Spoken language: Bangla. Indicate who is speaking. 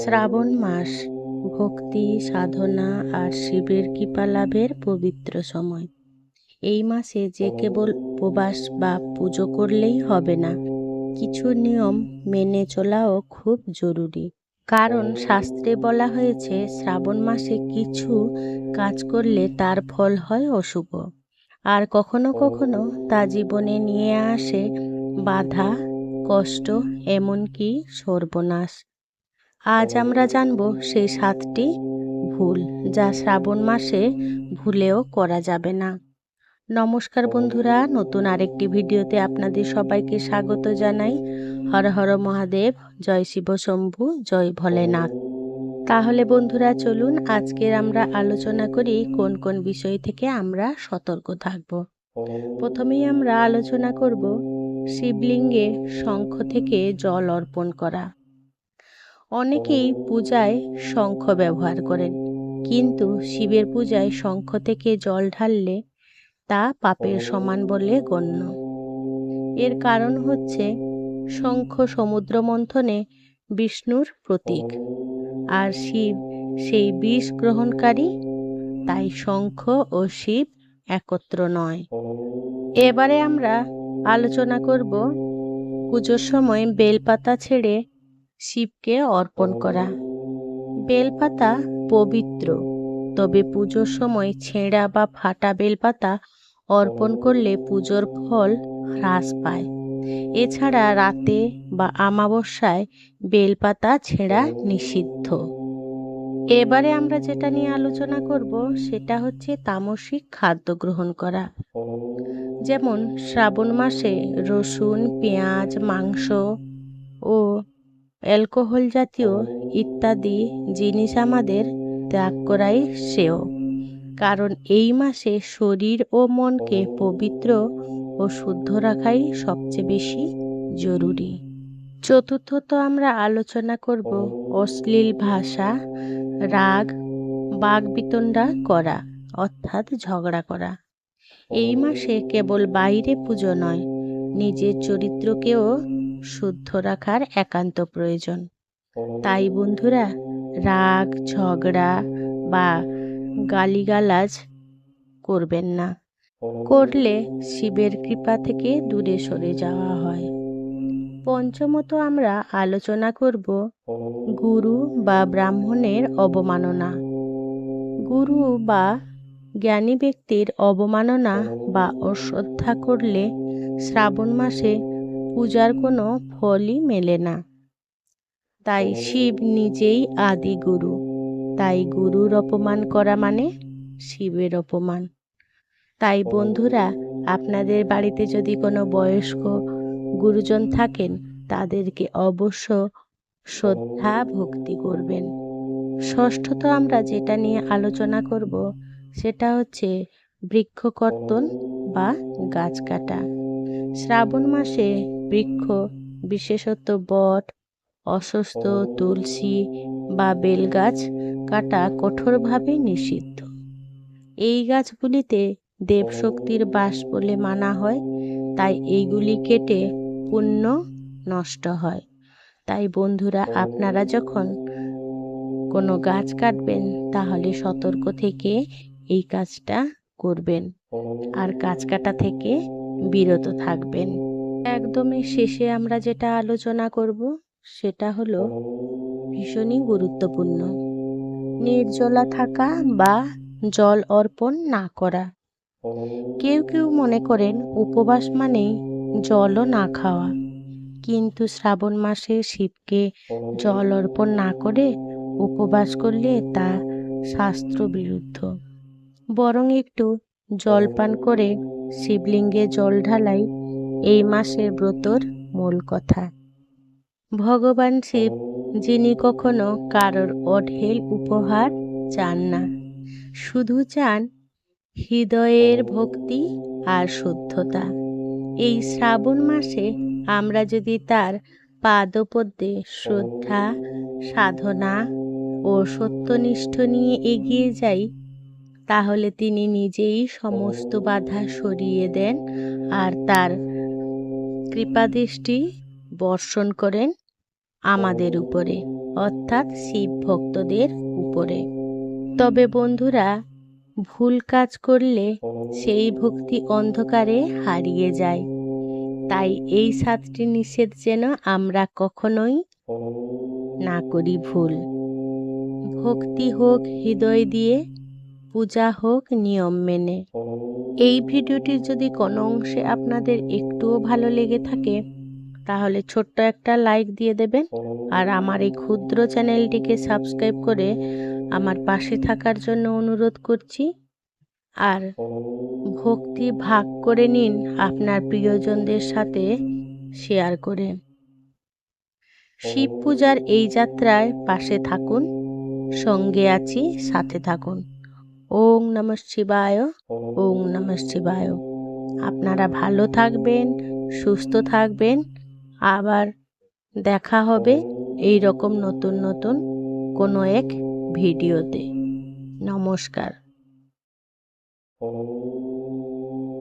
Speaker 1: শ্রাবণ মাস, ভক্তি, সাধনা আর শিবের কৃপা লাভের পবিত্র সময়। এই মাসে যে কেবল উপবাস বা পুজো করলেই হবে না, কিছু নিয়ম মেনে চলাও খুব জরুরি। কারণ শাস্ত্রে বলা হয়েছে, শ্রাবণ মাসে কিছু কাজ করলে তার ফল হয় অশুভ। আর কখনো কখনো তা জীবনে নিয়ে আসে বাধা, কষ্ট, এমনকি সর্বনাশ। আজ আমরা জানব সেই সাতটি ভুল যা শ্রাবণ মাসে ভুলেও করা যাবে না। নমস্কার বন্ধুরা, নতুন আরেকটি ভিডিওতে আপনাদের সবাইকে স্বাগত জানাই। হর হর মহাদেব, জয় শিব শম্ভু, জয় ভোলেনাথ। তাহলে বন্ধুরা, চলুন আজকের আমরা আলোচনা করি কোন কোন বিষয় থেকে আমরা সতর্ক থাকব। প্রথমেই আমরা আলোচনা করব শিবলিঙ্গে শঙ্খ থেকে জল অর্পণ করা। অনেকেই পূজায় শঙ্খ ব্যবহার করেন। কিন্তু শিবের পূজায় শঙ্খ থেকে জল ঢাললে তা পাপের সমান বলে গণ্য। এর কারণ হচ্ছে শঙ্খ সমুদ্র মন্থনে বিষ্ণুর প্রতীক। আর শিব সেই বিষ গ্রহণকারী, তাই শঙ্খ ও শিব একত্র নয়। এবারে আমরা আলোচনা করব পুজোর সময় বেলপাতা ছেড়ে শিবকে অর্পণ করা। বেলপাতা পবিত্র। তবে পুজোর সময় ছেঁড়া বা ফাটা বেলপাতা অর্পণ করলে পুজোর ফল হ্রাস পায়। এছাড়া রাতে বা আমাবস্যায় বেলপাতা ছেঁড়া নিষিদ্ধ। এবারে আমরা যেটা নিয়ে আলোচনা করব সেটা হচ্ছে তামসিক খাদ্য গ্রহণ করা। যেমন শ্রাবণ মাসে রসুন, পেঁয়াজ, মাংস ও অ্যালকোহল জাতীয় ইত্যাদি জিনিস আমাদের ত্যাগ করাই শ্রেয়। কারণ এই মাসে শরীর ও মনকে পবিত্র ও শুদ্ধ রাখাই সবচেয়ে বেশি জরুরি। চতুর্থত আমরা আলোচনা করব অশ্লীল ভাষা রাগ বাগবিতণ্ডা করা অর্থাৎ ঝগড়া করা। এই মাসে কেবল বাইরে পুজো নয় নিজের চরিত্রকেও শুদ্ধ রাখার একান্ত প্রয়োজন। তাই বন্ধুরা রাগ ঝগড়া বা গালিগালাজ করবেন না। করলে শিবের কৃপা থেকে দূরে সরে যাওয়া হয়। পঞ্চমত আমরা আলোচনা করব গুরু বা ব্রাহ্মণের অবমাননা। গুরু বা জ্ঞানী ব্যক্তির অবমাননা বা অশ্রদ্ধা করলে শ্রাবণ মাসে পূজার কোনো ফলই মেলে না। তাই শিব নিজেই আদি গুরু। তাই গুরুর অপমান করা মানে শিবের অপমান। তাই বন্ধুরা, আপনাদের বাড়িতে যদি কোনো বয়স্ক গুরুজন থাকেন, তাদেরকে অবশ্য শ্রদ্ধা ভক্তি করবেন। ষষ্ঠত আমরা যেটা নিয়ে আলোচনা করব, সেটা হচ্ছে বৃক্ষকর্তন বা গাছ কাটা। শ্রাবণ মাসে বৃক্ষ, বিশেষত বট, অসুস্থ তুলসী বা বেলগাছ কাটা কঠোরভাবে নিষিদ্ধ। এই গাছগুলিতে দেবশক্তির বাস বলে মানা হয়, তাই এইগুলি কেটে পুণ্য নষ্ট হয়। তাই বন্ধুরা, আপনারা যখন কোনো গাছ কাটবেন, তাহলে সতর্ক থেকে এই কাজটা করবেন। আর গাছ কাটা থেকে বিরত থাকবেন। একদমই শেষে আমরা যেটা আলোচনা করব সেটা হলো ভীষণই গুরুত্বপূর্ণ। নির্জলা থাকা বা জল অর্পণ না করা। কেউ কেউ মনে করেন উপবাস মানেই জলও না খাওয়া। কিন্তু শ্রাবণ মাসে শিবকে জল অর্পণ না করে উপবাস করলে তা শাস্ত্র বিরুদ্ধ বরং একটু জল পান করে শিবলিঙ্গে জল ঢালাই এই মাসের ব্রতর মূল কথা। ভগবান শিব, যিনি কখনো কারোর অঢেল উপহার চান না, শুধু চান হৃদয়ের ভক্তি আর শুদ্ধতা। এই শ্রাবণ মাসে আমরা যদি তার পাদপদ্মে শ্রদ্ধা, সাধনা ও সত্যনিষ্ঠ নিয়ে এগিয়ে যাই, তাহলে তিনি নিজেই সমস্ত বাধা সরিয়ে দেন আর তার কৃপাদৃষ্টি বর্ষণ করেন আমাদের উপরে, অর্থাৎ শিব ভক্তদের উপরে। তবে বন্ধুরা, ভুল কাজ করলে সেই ভক্তি অন্ধকারে হারিয়ে যায়। তাই এই সাতটি নিষেধ যেন আমরা কখনোই না করি ভুল। ভক্তি হোক হৃদয় দিয়ে, পূজা হোক নিয়ম মেনে। এই ভিডিওটির যদি কোনো অংশে আপনাদের একটুও ভালো লেগে থাকে, তাহলে ছোট্ট একটা লাইক দিয়ে দেবেন আর আমার এই ক্ষুদ্র চ্যানেলটিকে সাবস্ক্রাইব করে আমার পাশে থাকার জন্য অনুরোধ করছি। আর ভক্তি ভাগ করে নিন আপনার প্রিয়জনদের সাথে শেয়ার করে। শিব পূজার এই যাত্রায় পাশে থাকুন, সঙ্গে আছি, সাথে থাকুন। ওং নম শিবায়। ওং নম শিবায়। আপনারা ভালো থাকবেন, সুস্থ থাকবেন। আবার দেখা হবে এই রকম নতুন নতুন কোনো এক ভিডিওতে। নমস্কার।